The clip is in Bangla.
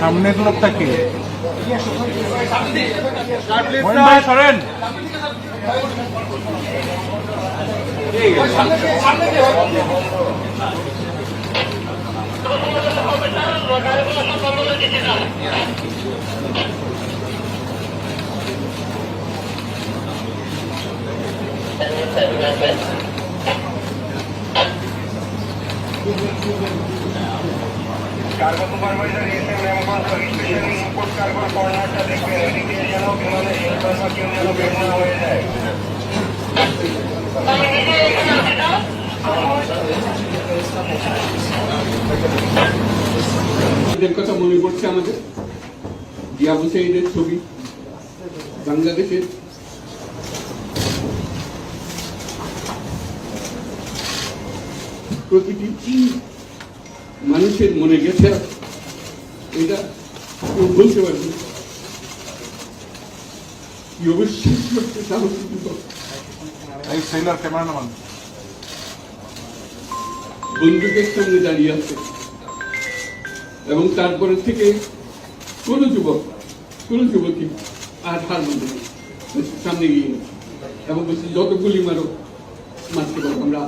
সামনের লোকটা কে? সরেন। Cargo supervisor cargo supervisor SM मेमकोन specially input cargo coordinator देखते हैं indication of human resource of human resource হয়ে কথা মনে পড়ছে আমাদের? জিয়া হুসেইনের ছবি বাংলাদেশের। প্রতিটি মানুষের মনে গেছে এটা কেউ বলতে পারবে। কি করতে সাহসী বন্দুকের সামনে দাঁড়িয়ে আছে। তারপরে থেকে কোনো যুবক, কোনো যুবতী আর হার মানবে সামনে গিয়ে এবং বলছে যত গুলি মারো মারতে পারব আমরা।